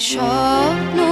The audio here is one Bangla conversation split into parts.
স্বপ্ন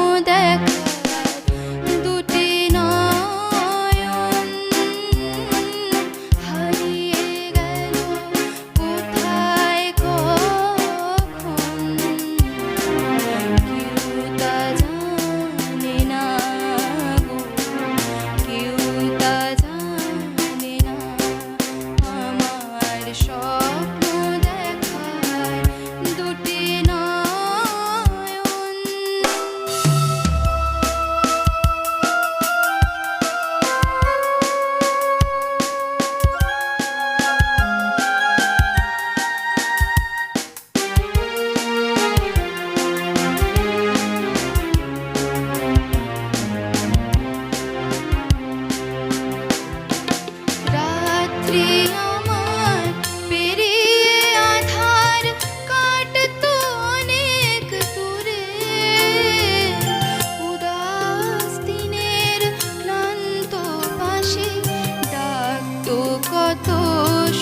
কত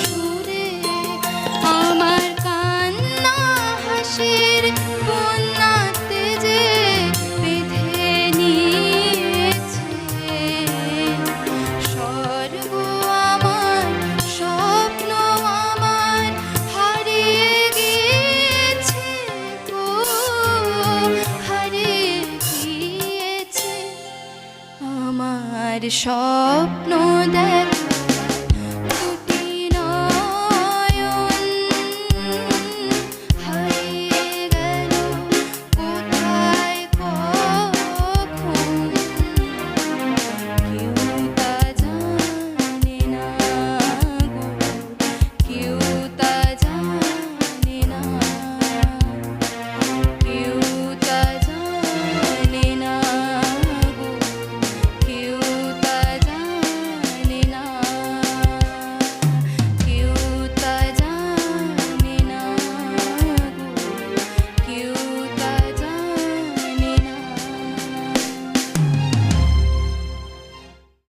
সুরে আমার কান্না হাসির বন্যাতে যে বেঁধে নিয়েছে। স্বর্গ আমার, স্বপ্ন আমার হারিয়ে গিয়েছে হারিয়ে গিয়েছে। আমার স্বপ্ন দেখ